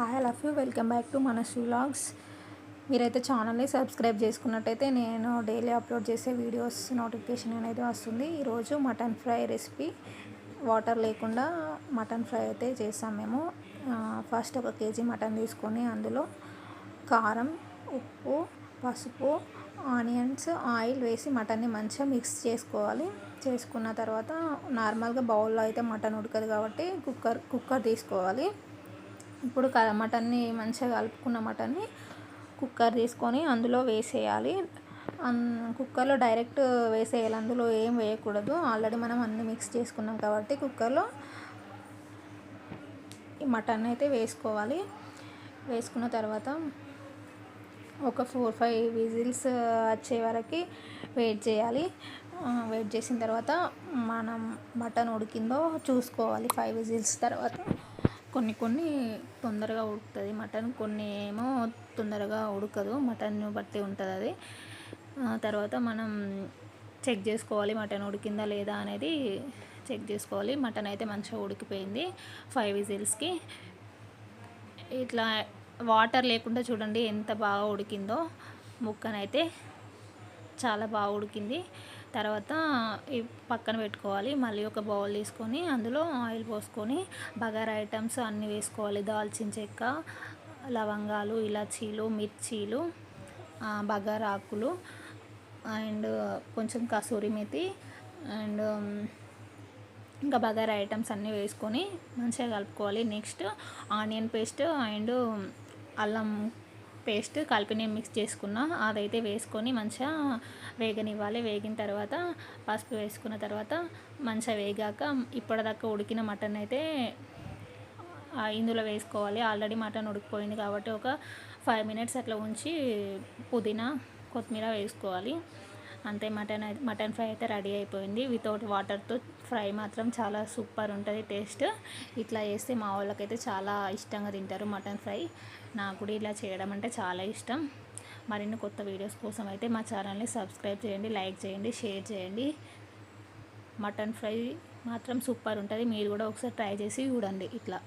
Hi love you welcome back to మన vlogs మీరైతే ఛానల్ని సబ్స్క్రైబ్ చేసుకున్నట్టయితే నేను డైలీ అప్లోడ్ చేసే వీడియోస్ నోటిఫికేషన్ అనేది వస్తుంది. ఈరోజు మటన్ ఫ్రై రెసిపీ వాటర్ లేకుండా మటన్ ఫ్రై అయితే చేస్తాం మేము. ఫస్ట్ ఒక కేజీ మటన్ తీసుకొని అందులో కారం ఉప్పు పసుపు ఆనియన్స్ ఆయిల్ వేసి మటన్ని మంచిగా మిక్స్ చేసుకోవాలి. చేసుకున్న తర్వాత నార్మల్గా బౌల్లో అయితే మటన్ ఉడకదు కాబట్టి కుక్కర్ కుక్కర్ తీసుకోవాలి. ఇప్పుడు మటన్ని మంచిగా కలుపుకున్న మటన్ని కుక్కర్ తీసుకొని అందులో వేసేయాలి. కుక్కర్లో డైరెక్ట్ వేసేయాలి. అందులో ఏం వేయకూడదు. ఆల్రెడీ మనం అన్నీ మిక్స్ చేసుకున్నాం కాబట్టి కుక్కర్లో ఈ మటన్ అయితే వేసుకోవాలి. వేసుకున్న తర్వాత ఒక ఫోర్ ఫైవ్ విజిల్స్ వచ్చే వరకు వెయిట్ చేయాలి. వెయిట్ చేసిన తర్వాత మనం మటన్ ఉడికిందో చూసుకోవాలి ఫైవ్ విజిల్స్ తర్వాత. కొన్ని కొన్ని తొందరగా ఉడుకుతుంది. మటన్ కొన్ని ఏమో తొందరగా ఉడకదు. మటన్ బట్టి ఉంటుంది అది. తర్వాత మనం చెక్ చేసుకోవాలి మటన్ ఉడికిందా లేదా అనేది చెక్ చేసుకోవాలి. మటన్ అయితే మంచిగా ఉడికిపోయింది ఫైవ్ విజిల్స్కి. ఇట్లా వాటర్ లేకుండా చూడండి ఎంత బాగా ఉడికిందో. ముక్కనైతే చాలా బాగా ఉడికింది. తర్వాత ఈ పక్కన పెట్టుకోవాలి. మళ్ళీ ఒక బౌల్ తీసుకొని అందులో ఆయిల్ పోసుకొని బగారా ఐటమ్స్ అన్నీ వేసుకోవాలి. దాల్చిన చెక్క లవంగాలు ఇలాచీలు మిర్చీలు బగారా ఆకులు అండ్ కొంచెం కసూరి మెతి అండ్ ఇంకా బగారా ఐటమ్స్ అన్నీ వేసుకొని మంచిగా కలుపుకోవాలి. నెక్స్ట్ ఆనియన్ పేస్ట్ అండ్ అల్లం పేస్ట్ కలిపి మిక్స్ చేసుకున్నా అదైతే వేసుకొని మంచిగా వేగనివ్వాలి. వేగిన తర్వాత పసుపు వేసుకున్న తర్వాత మంచిగా వేగాక ఇప్పటిదాకా ఉడికిన మటన్ అయితే ఇందులో వేసుకోవాలి. ఆల్రెడీ మటన్ ఉడికిపోయింది కాబట్టి ఒక ఫైవ్ మినిట్స్ అట్లా ఉంచి పుదీనా కొత్తిమీర వేసుకోవాలి. అంతే మటన్ మటన్ ఫ్రై అయితే రెడీ అయిపోయింది. వితౌట్ వాటర్తో ఫ్రై మాత్రం చాలా సూపర్ ఉంటుంది టేస్ట్. ఇట్లా చేస్తే మా వాళ్ళకైతే చాలా ఇష్టంగా తింటారు మటన్ ఫ్రై. నాకు కూడా ఇలా చేయడం అంటే చాలా ఇష్టం. మరిన్ని కొత్త వీడియోస్ కోసం అయితే మా ఛానల్ని సబ్స్క్రైబ్ చేయండి లైక్ చేయండి షేర్ చేయండి. మటన్ ఫ్రై మాత్రం సూపర్ ఉంటుంది. మీరు కూడా ఒకసారి ట్రై చేసి చూడండి ఇట్లా.